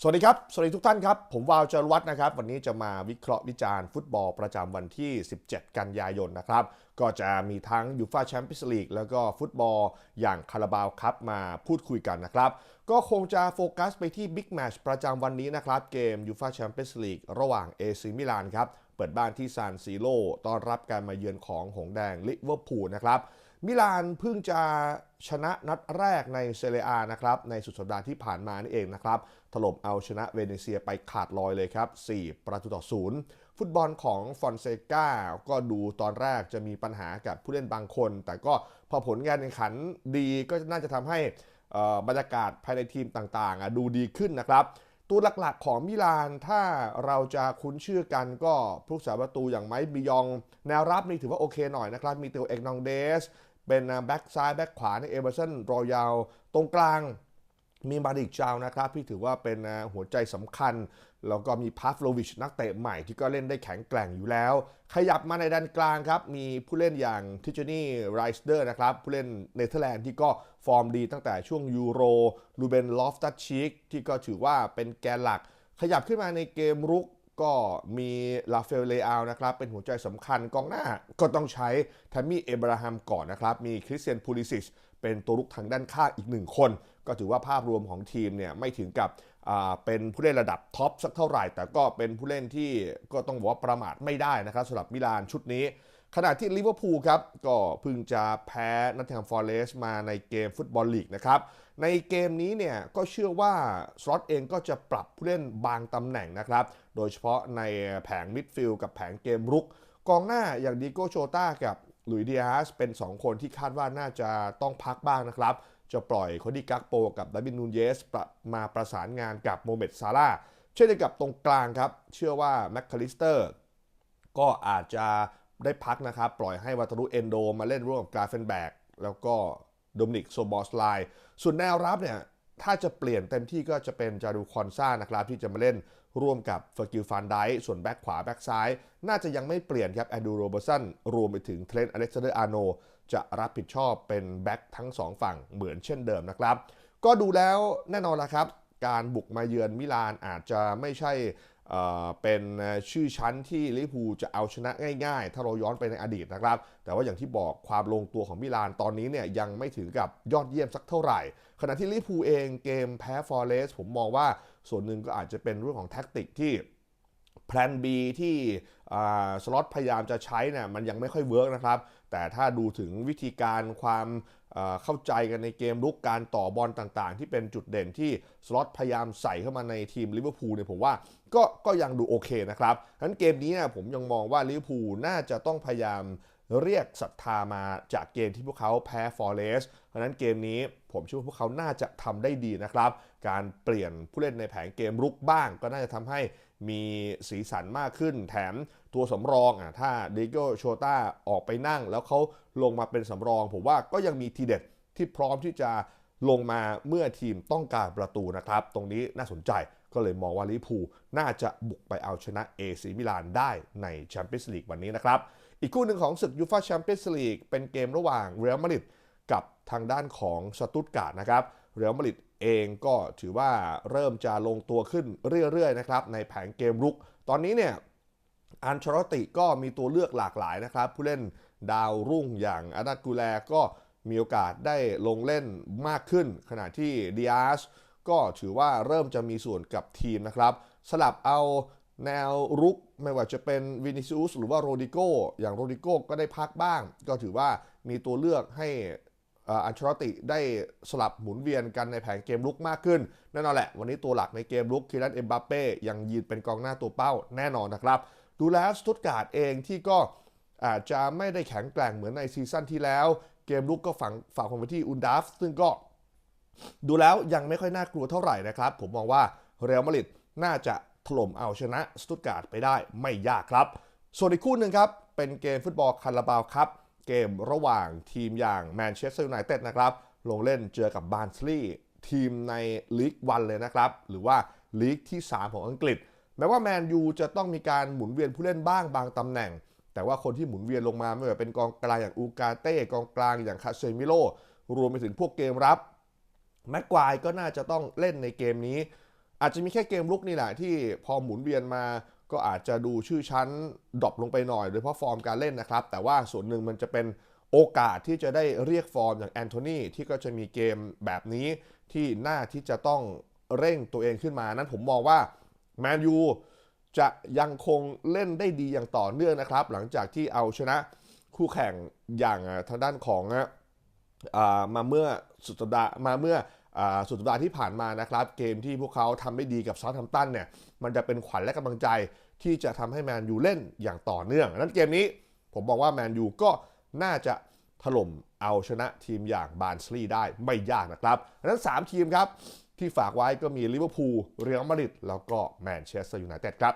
สวัสดีครับ สวัสดีทุกท่านครับ ผมวาวจรวัฒน์นะครับ วันนี้จะมาวิเคราะห์วิจารณ์ฟุตบอลประจำวันที่ 17 กันยายนนะครับ ก็จะมีทั้งยูฟาแชมเปี้ยนส์ลีกแล้วก็ฟุตบอลอย่างคาราบาวครับมาพูดคุยกันนะครับ ก็คงจะโฟกัสไปที่บิ๊กแมชประจำวันนี้นะครับ เกมยูฟาแชมเปี้ยนส์ลีกระหว่างเอซิมิลานครับ เปิดบ้านที่ซานซีโรต้อนรับการมาเยือนของหงแดงลิเวอร์พูลนะครับ มิลานเพิ่งจะชนะนัดแรกในเซเรียอานะครับ ในสุดสัปดาห์ที่ผ่านมานี่เองนะครับ ถล่มเอาชนะเวเนเซียไปขาดลอยเลยครับ 4 ประตูต่อศูนย์ฟุตบอลของฟอนเซกาก็ดูตอนแรกจะมีปัญหากับผู้เล่นบางคน แต่ก็พอผลงานแข่งขันดีก็น่าจะทำให้บรรยากาศภายในทีมต่างๆ ดูดีขึ้นนะครับ ตัวหลักๆของมิลานถ้าเราจะคุ้นชื่อกันก็ผู้สาประตูอย่างไมค์บิยอง แนวรับนี่ถือว่าโอเคหน่อยนะครับ มีเตลเอกนองเดส เป็นแบ็กซ้ายแบ็กขวาในเอเวอร์สันรอยัลตรงกลางมีมาดิกจาวนะครับที่ถือว่าเป็นหัวใจสำคัญ แล้วก็มีพาฟโลวิชนักเตะใหม่ที่ก็เล่นได้แข็งแกร่งอยู่แล้ว ขยับมาในด้านกลางครับ มีผู้เล่นอย่างทิจนี่ไรสเดอร์นะครับ ผู้เล่นเนเธอร์แลนด์ที่ก็ฟอร์มดีตั้งแต่ช่วงยูโรลูเบนลอฟตัชชิกที่ก็ถือว่าเป็นแกนหลัก ขยับขึ้นมาในเกมรุกก็มีลาเฟลเลอานะครับ เป็นหัวใจสำคัญกองหน้าก็ต้องใช้แทมมี่เอบราฮัมก่อนนะครับ มีคริสเตียนพูลิซิชเป็นตัวลุกทางด้านข้างอีกหนึ่งคน ก็ถือว่าภาพรวมของทีมเนี่ยไม่ถึงกับ เป็นผู้เล่นระดับท็อปสักเท่าไหร่ แต่ก็เป็นผู้เล่นที่ก็ต้องบอกว่าประมาทไม่ได้นะครับสำหรับมิลานชุดนี้ ขณะที่ลิเวอร์พูลครับ ก็เพิ่งจะแพ้นัตแฮมฟอร์เรสมาในเกมฟุตบอลลีกนะครับ ในเกมนี้เนี่ยก็เชื่อว่าสล็อตเองก็จะปรับผู้เล่นบางตำแหน่งนะครับ โดยเฉพาะในแผงมิดฟิลด์กับแผงเกมรุก กองหน้าอย่างดิโกโชต้ากับหลุยส์ดิอาสเป็น 2 คนที่คาดว่าน่าจะต้องพักบ้างนะครับ จะปล่อยโคดี้กักโปกับดาวินนูนเยสมาประสานงานกับโมเมดซาร่าเช่นเดียวกับตรงกลางครับ เชื่อว่าแมคคาลิสเตอร์ก็อาจจะได้พักนะครับ ปล่อยให้วัตรุเอนโดมาเล่นร่วมกับกราเฟนแบกแล้วก็โดมินิกโซบอสไลส่วนแนวรับเนี่ยถ้าจะเปลี่ยนเต็มที่ก็จะเป็นจารูคอนซ่านะครับที่จะมาเล่น ร่วมกับเฟอร์กิลฟานไดส่วนแบ็คขวาแบ็คซ้าย น่าจะยังไม่เปลี่ยนครับแอนดูโรเบอร์สันรวมไปถึงเทรนต์อเล็กซานเดอร์อาร์โนจะรับผิดชอบเป็นแบ็คทั้งสองฝั่งเหมือนเช่นเดิมนะครับ ก็ดูแล้วแน่นอนละครับ การบุกมาเยือนมิลานอาจจะไม่ใช่ เป็นชื่อชั้นที่ลิเวอร์พูลจะเอาชนะง่ายๆ ถ้าเราย้อนไปในอดีตนะครับ แต่ว่าอย่างที่บอกความลงตัวของมิลานตอนนี้เนี่ยยังไม่ถึงกับยอดเยี่ยมสักเท่าไหร่ ขณะที่ลิเวอร์พูลเองเกมแพ้ฟอร์เรสผมมองว่าส่วนหนึ่งก็อาจจะเป็นเรื่องของแท็กติกที่ แพลน B ที่สล็อตพยายามจะใช้เนี่ยมันยังไม่ค่อยเวิร์กนะครับ แต่ถ้าดูถึงวิธีการความเข้าใจกันในเกมลุกการต่อบอลต่างๆ ที่เป็นจุดเด่นที่สล็อตพยายามใส่เข้ามาในทีมลิเวอร์พูลเนี่ยผมว่าก็ก็ยังดูโอเคนะครับงนั้นเกมนี้เนี่ยผมยังมองว่าลิเวอร์พูลน่าจะต้องพยายาม เรียกศรัทธามาจากเกมที่พวกเขาแพ้ฟอร์เรสเพราะนั้นเกมนี้ผมเชื่อว่าพวกเขาน่าจะทำได้ดีนะครับ การเปลี่ยนผู้เล่นในแผงเกมรุกบ้าง ก็น่าจะทำให้มีสีสันมากขึ้น แถมตัวสำรองอะถ้าดิโกโชต้าออกไปนั่ง แล้วเขาลงมาเป็นสำรอง ผมว่าก็ยังมีทีเด็ดที่พร้อมที่จะลงมาเมื่อทีมต้องการประตูนะครับ ตรงนี้น่าสนใจก็เลยมองว่าลิพูน่าจะบุกไปเอาชนะเอซีมิลานได้ในแชมเปี้ยนส์ลีกวันนี้นะครับ อีกคู่หนึ่งของศึกยูฟาแชมเปี้ยนส์ลีกเป็นเกมระหว่างเรอัลมาดริดกับทางด้านของสตุตการ์ดนะครับเรอัลมาดริดเองก็ถือว่าเริ่มจะลงตัวขึ้นเรื่อยๆนะครับในแผงเกมรุก ตอนนี้เนี่ยอันเชลติก็มีตัวเลือกหลากหลายนะครับ ผู้เล่นดาวรุ่งอย่างอานากูแลก็มีโอกาสได้ลงเล่นมากขึ้น ขณะที่ดิอาสก็ถือว่าเริ่มจะมีส่วนกับทีมนะครับ สลับเอา แนวรุกไม่ว่าจะเป็นวินิซิอุสหรือว่าโรดิโกอย่างโรดิโกก็ได้พักบ้าง ก็ถือว่ามีตัวเลือกให้อันชลติได้สลับหมุนเวียนกันในแผงเกมลุกมากขึ้น แน่นอนแหละ วันนี้ตัวหลักในเกมลุกคิรันเอ็มบัปเป้ยังยืนเป็นกองหน้าตัวเป้าแน่นอนนะครับ ดูแล้วสตุตการ์ดเองที่ก็อาจจะไม่ได้แข็งแกร่งเหมือนในซีซั่นที่แล้ว เกมลุกก็ฝังฝากความไปที่อุนดัฟซึ่งก็ ดูแล้วยังไม่ค่อยน่ากลัวเท่าไหร่นะครับ ผมมองว่าเรอัลมาดริดน่าจะ ถล่มเอาชนะสตุตการ์ดไปได้ไม่ยากครับ ส่วนอีกคู่หนึ่งครับ เป็นเกมฟุตบอลคาราบาวครับ เกมระหว่างทีมอย่างแมนเชสเตอร์ยูไนเต็ดนะครับ ลงเล่นเจอกับบาร์นสลีย์ทีมในลีกวันเลยนะครับ หรือว่าลีกที่ 3 ของอังกฤษ แม้ว่าแมนยูจะต้องมีการหมุนเวียนผู้เล่นบ้างบางตำแหน่ง แต่ว่าคนที่หมุนเวียนลงมาไม่ว่าเป็นกองกลางอย่างอูกาเต้กองกลางอย่างคาเซมิโลรวมไปถึงพวกเกมรับแม็กควายก็น่าจะต้องเล่นในเกมนี้ อาจจะมีแค่เกมลุกนี่แหละที่พอหมุนเวียนมาก็อาจจะดูชื่อชั้นดรอปลงไปหน่อยโดยเฉพาะฟอร์มการเล่นนะครับ แต่ว่าส่วนหนึ่งมันจะเป็นโอกาสที่จะได้เรียกฟอร์มอย่างแอนโทนีที่ก็จะมีเกมแบบนี้ที่น่าที่จะต้องเร่งตัวเองขึ้นมานั้นผมมองว่าแมนยูจะยังคงเล่นได้ดีอย่างต่อเนื่องนะครับ หลังจากที่เอาชนะคู่แข่งอย่างทางด้านของอมาเมื่อสุดสัปดาห์มาเมื่อ สุดสัปดาห์ที่ผ่านมานะครับ เกมที่พวกเขาทำได้ดีกับซา u t ท a มตันเนี่ยมันจะเป็นขวัญและกำลังใจที่จะทำให้แมนยูเล่นอย่างต่อเนื่องดังนั้นเกมนี้ผมบอกว่าแมนยูก็น่าจะถล่มเอาชนะทีมอย่างบาร์นสลีได้ไม่ยากนะครับดังนั้น 3 ทีมครับที่ฝากไว้ก็มีลิเวอร์พูลเรอัลมาดริดแล้วก็แมนเชสเตอร์ยูไนเต็ดครับ